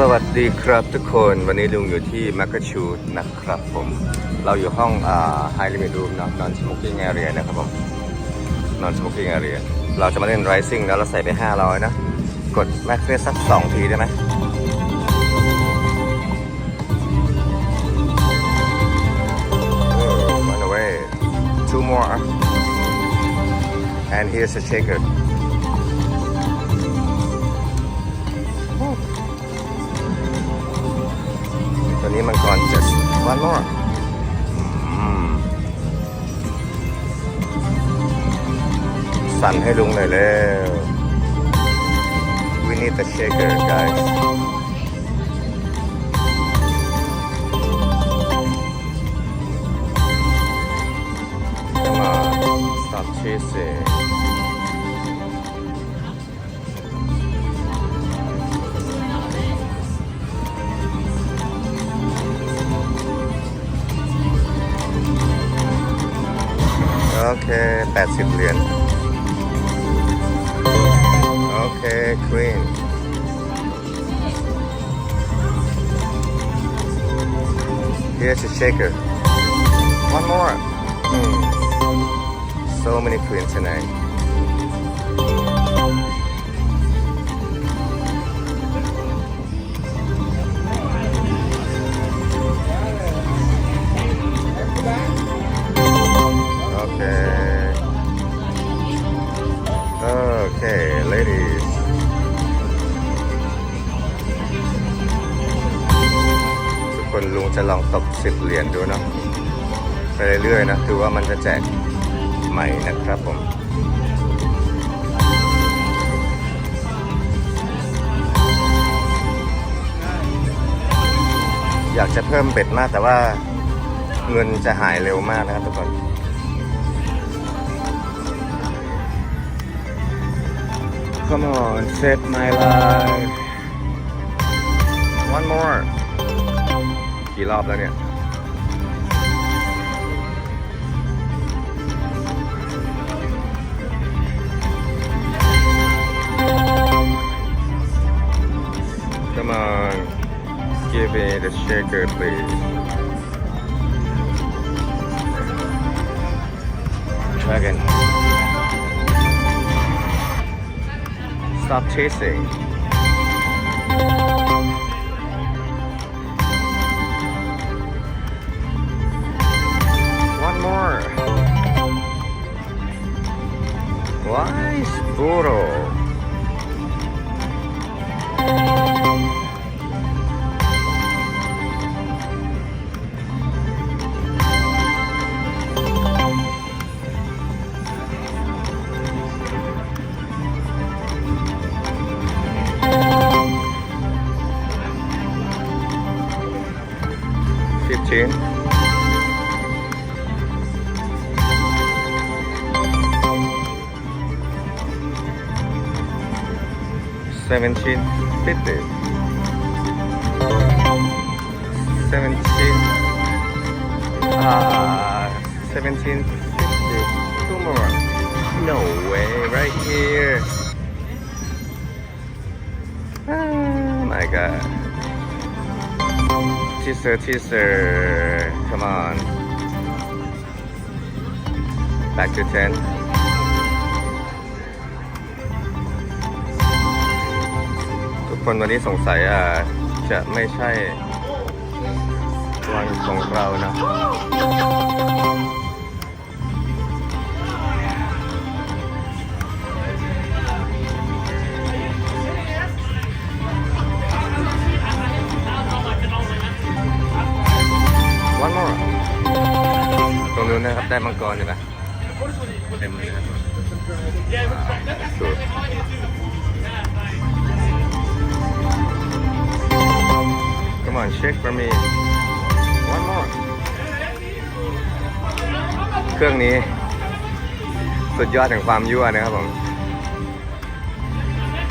สวัสดีครับทุกคนวันนี้ลุงอยู่ที่มักกะชูดนะครับผม เราอยู่ห้องไฮลิมิ t รูมนะนอนสโมกิ้งแอเรียนะครับผมนอนสโมกิ้งแอเรียเราจะมาเล่นไรซิ่งแล้วเราใส่ไป 500 นะ กดแม็กเฟสสัก 2 ทีได้ไหม Oh, run away. Two more. And here's a shaker. ตัวนี้มังกรเจ็ดวันนอสั่นให้ลุงหน่อยแล้ว We need the shaker guys มา stop chasing Okay 80 เหรียญ Okay Queen Here's a shaker One more Hmm. So many queens tonight จะลองตบสิบเหรียญดูเนาะไปเรื่อยๆนะดูว่ามันจะแจกใหม่นะครับผมอยากจะเพิ่มเบ็ดมากแต่ว่าเงินจะหายเร็วมากนะครับทุกคน Come on, save my life. One more. กี่รอบแล้วเนี่ย Come on, give me the shaker, please. Dragon. Stop chasing. Nice, Burro. 17 pieces 17 uh, 17 pieces two more no way right here. Oh my god. Teaser teaser. Come on. Back to 10 คนวันนี้สงสัยอะจะไม่ใช่วันของเรานะวันมอตรงนู้นนะครับได้มังกรอยู่นะเต็มเลยนะครับ Come on, shake for me. One more. เครื่องนี้ สุดยอดแห่งความยั่วนะครับผม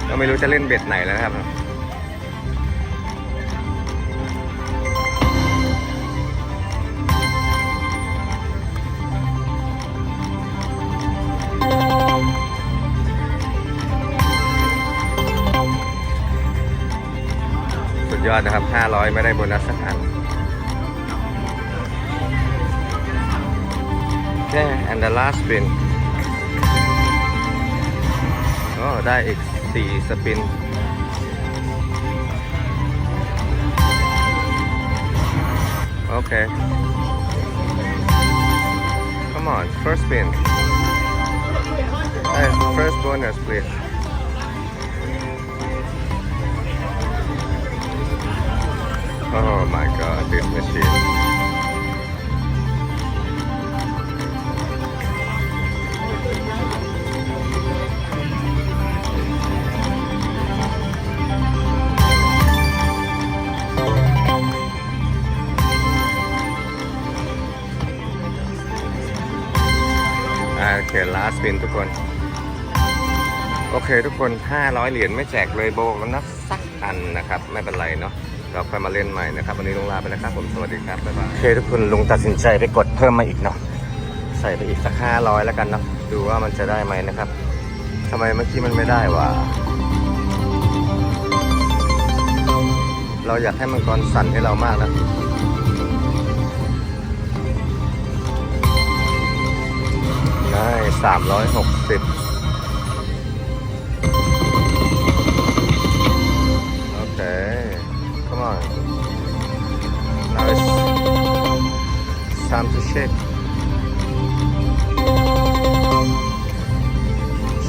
ก็ไม่รู้จะเล่นเบ็ดไหนแล้วนะครับ ยอดนะครับ 500 ไม่ได้โบนัสสักอันโอเค and the last spin โอ้ได้อีก 4 สปินโอเค come on first spin hey first bonus please Oh my god, this machine. โอเค last spin ทุกคน โอเคทุกคน 500 เหรียญไม่แจกเลยโบกันนะสักอันนะครับ ไม่เป็นไรเนาะ เราค่อยมาเล่นใหม่นะครับ วันนี้ลุงลาไปนะครับผมสวัสดีครับบ๊ายบายโอเคทุกคนลุงตัดสินใจไปกดเพิ่มมาอีกเนาะใส่ไปอีกสัก500แล้วกันเนาะดูว่ามันจะได้ไหมนะครับทำไมเมื่อกี้มันไม่ได้วะเราอยากให้มังกรสั่นให้เรามากนะได้สามร้อยหกสิบ on now it's time to shake.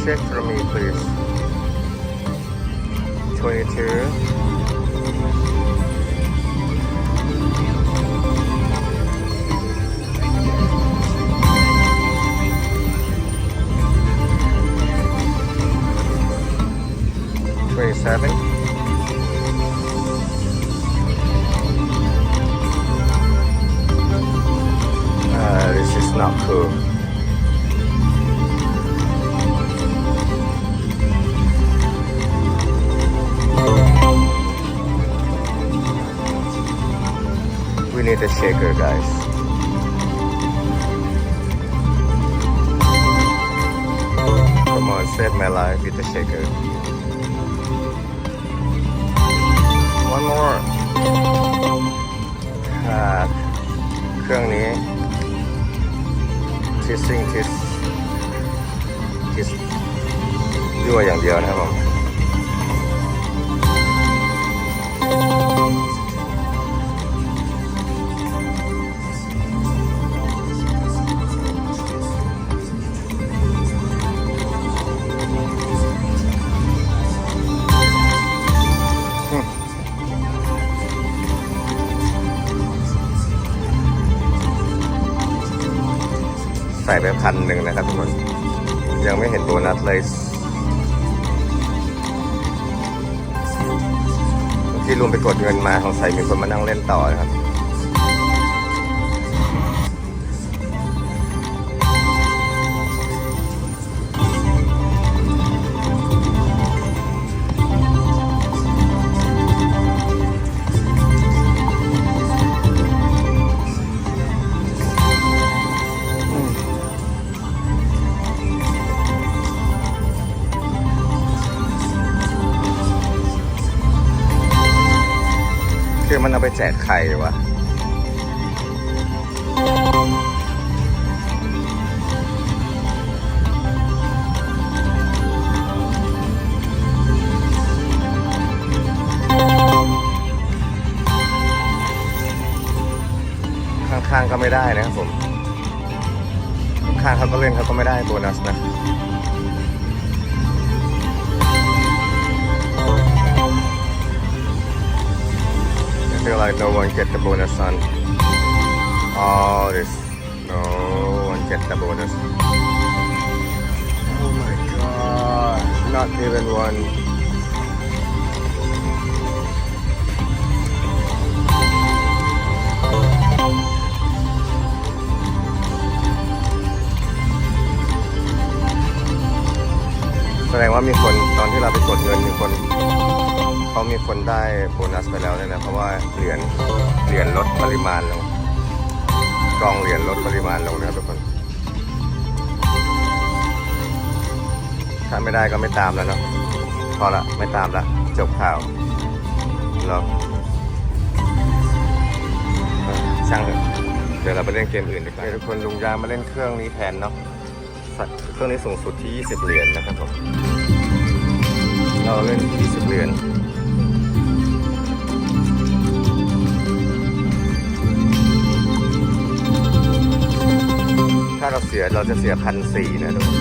Shake for me please. 22 27 ทิสซิ่งทิสทิสยั่วอย่างเดียวนะครับผม ใส่ไปพันหนึ่งนะครับทุกคน ยังไม่เห็นโบนัสเลยที่รวมไปกดเงินมาของใส่มีคนมานั่งเล่นต่อนะครับ แจกใครวะข้างๆก็ไม่ได้นะครับผม ข้างเขาก็เล่นเขาก็ไม่ได้โบนัสนะ feel like no one get the bonus on all this. No one get the bonus. Oh my god. Not even one.. แดงว่ามีคนตอนที่เราไปกดเงินมีคนเขามีคนได้โบนัสไปแล้วเนี่ยนะเพราะว่าเหรียญเหรียญลดปริมาณลงกองเหรียญลดปริมาณลงนะครับทุกคน ถ้าไม่ได้ก็ไม่ตามแล้วเนาะพอละไม่ตามละจบข่าวเราช่างเถอะเดี๋ยวเราไปเล่นเกมอื่นดีกว่าทุกคนลุงยามาเล่นเครื่องนี้แทนเนาะ เครื่องนี้สูงสุดที่ 20 เหรียญนะครับผมเราเล่นที่20 เหรียญถ้าเราเสียเราจะเสียพันสี่นะทุกคน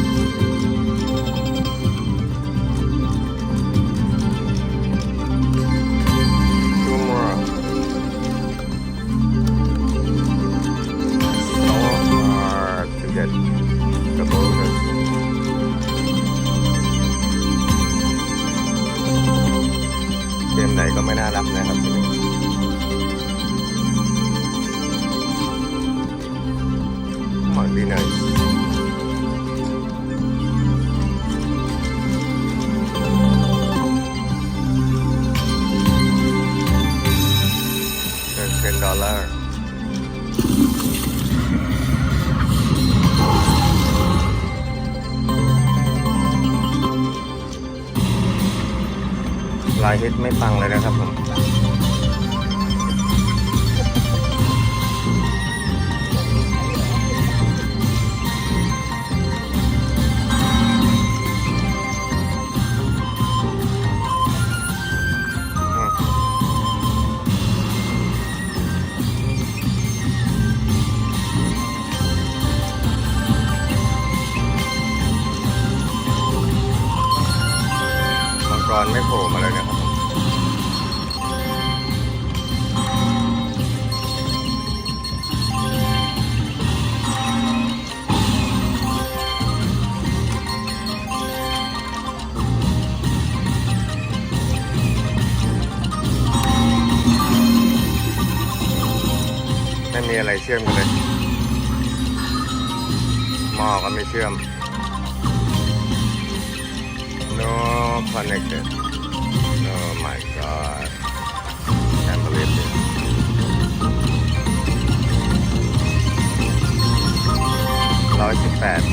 ฟังเลยนะครับผม connected. Oh my god. Can't believe this. Now it's fast.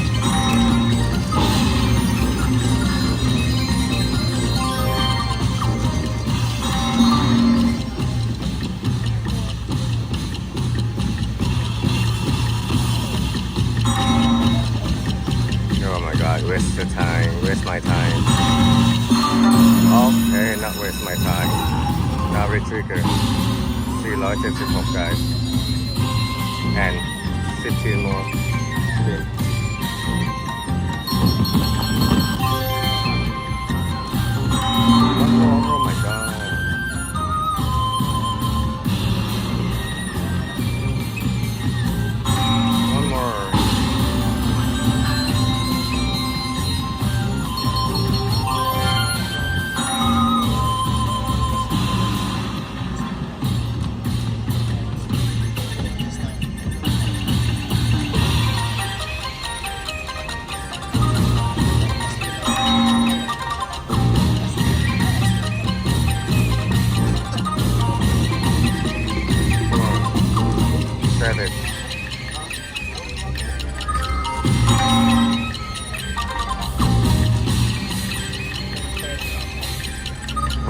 Oh my god, waste the time, waste my time. Okay, not waste my time. Now retrigger. 476 guys. And 15 more. spin.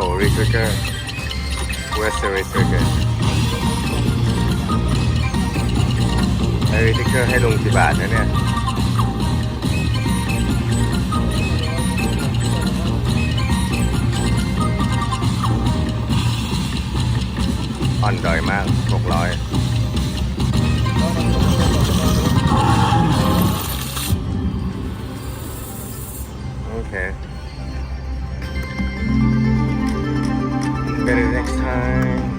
Oh, retrigger. Where's the retrigger? ไอ้รีทริกเกอร์ให้ลุงกี่บาทนะเนี่ยอ่อนดอยมาก 600 Okay. Get it next time.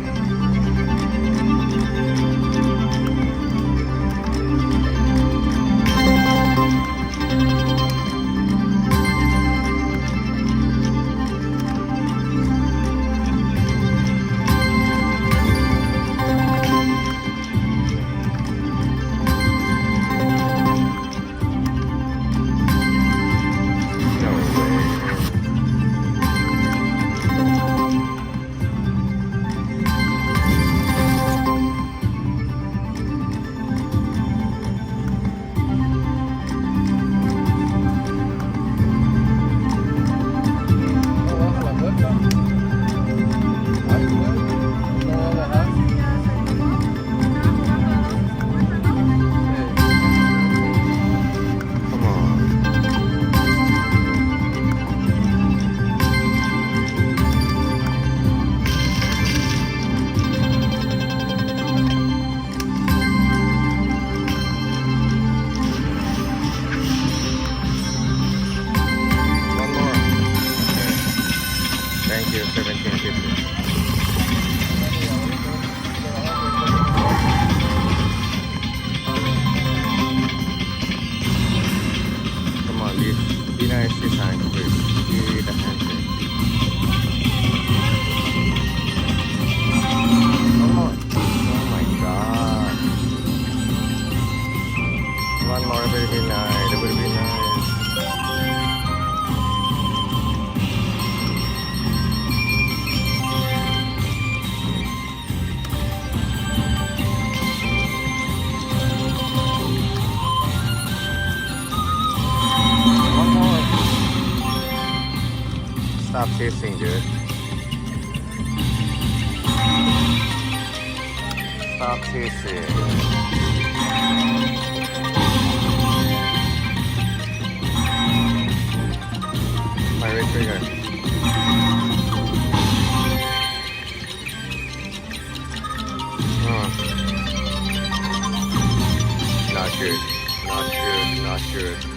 kissing, dude. Stop kissing. My red trigger. Huh. Not good. Not good. Not good.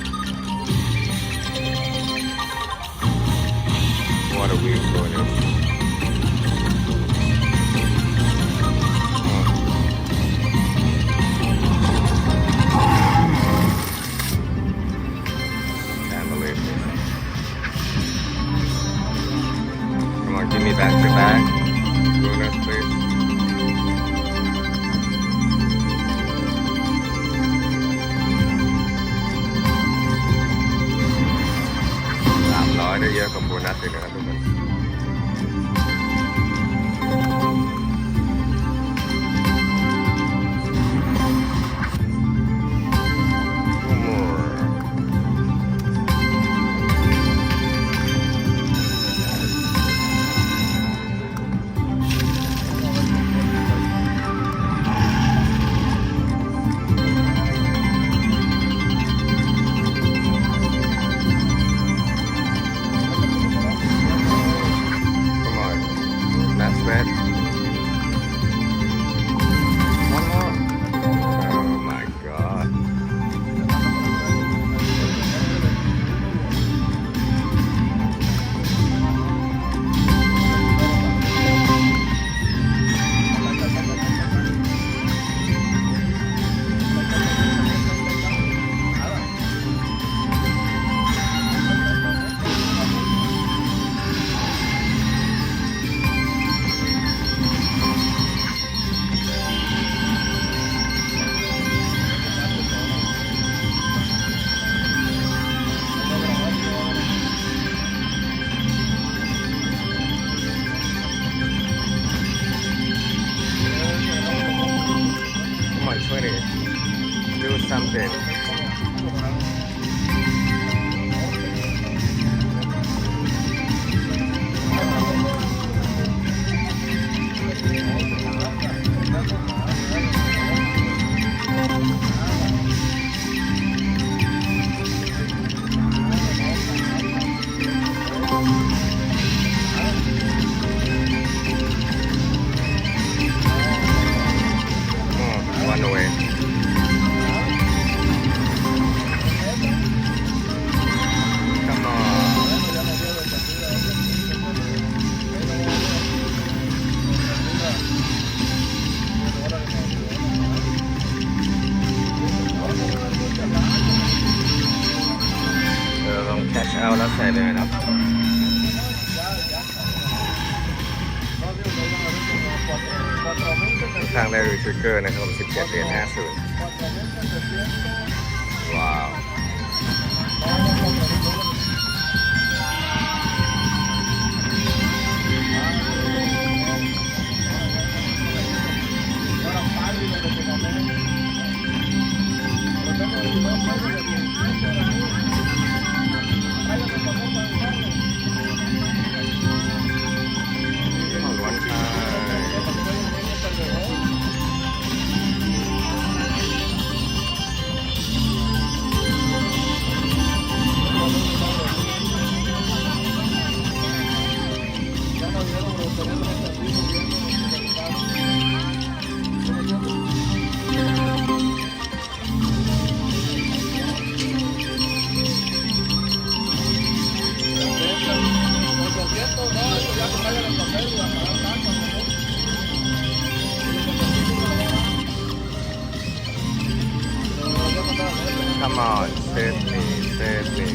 Come on save me save me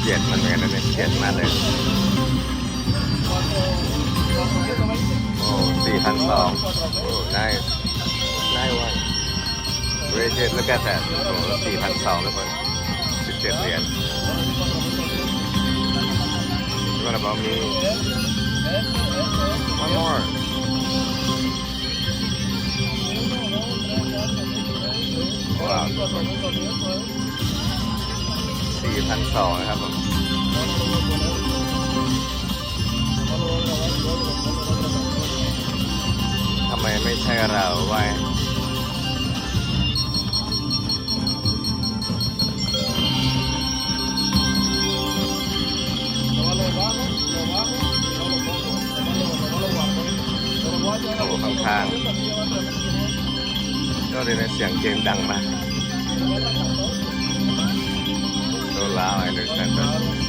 เกลียดมันเหมือนกันนะเนี่ยเกลียดมากเลย โอ้สี่พันสองโอ้ nice nice one great jet look at that โอ้สี่พันสองทุกคนสิบเจ็ดเหรียญ What about me one more ว้าวสี่พันสองนะครับผมทำไมไม่ใช่เราไว้ ทางก็เลยนะเสียงเกมดังมากโซล้าว I understand but I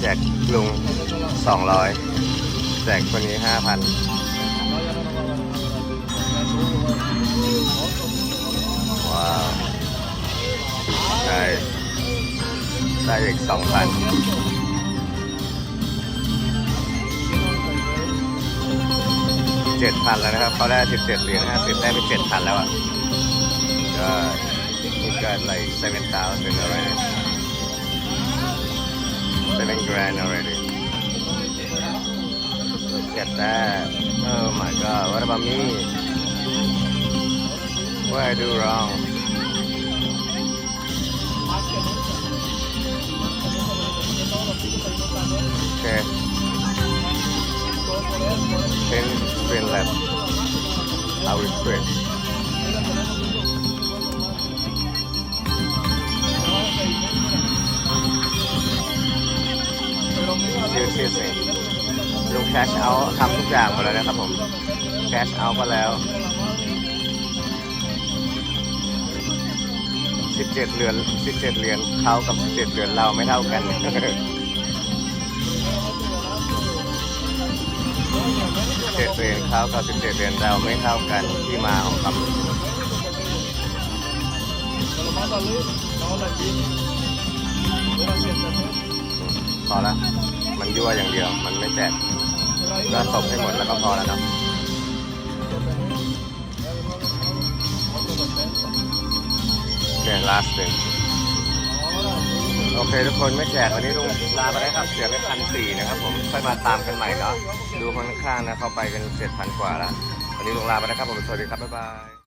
แจกลุงสองร้อยแจกคนนี้ห้าพันว้าวได้ได้อีกสองพันเจ็ดพันแล้วนะครับเขาได้สิบเจ็ดเหรียญห้าสิบได้ไปเจ็ดพันแล้วอะก็นี่ก็ like seven thousand already grand already. Look at that. Oh my god, what about me? What I do wrong? Okay. Ten spin left. I will quit. Still chasing. ลุงแคชเอาทำทุกอย่างหมดแล้วนะครับผมแคชเอาก็แล้ว 17 เหรียญ17 เหรียญเขากับ 17 เหรียญเราไม่เท่ากัน17เหรียญเขากับ17เหรียญเราไม่เท่ากันที่มาของคำพอละ มันยั่วอย่างเดียว มันไม่แจกก็ตบให้หมดแล้วก็พอแล้วเนาะโอเค last thing โอเคทุกคนไม่แจกวันนี้ลุงลาไปแล้วครับเสียไปพันสี่นะครับผมค่อยมาตามกันใหม่เนาะดูคนข้างๆนะเขาไปกันเจ็ดพันกว่าแล้ววันนี้ลุงลาไปแล้วครับผมสวัสดีครับบ๊ายบาย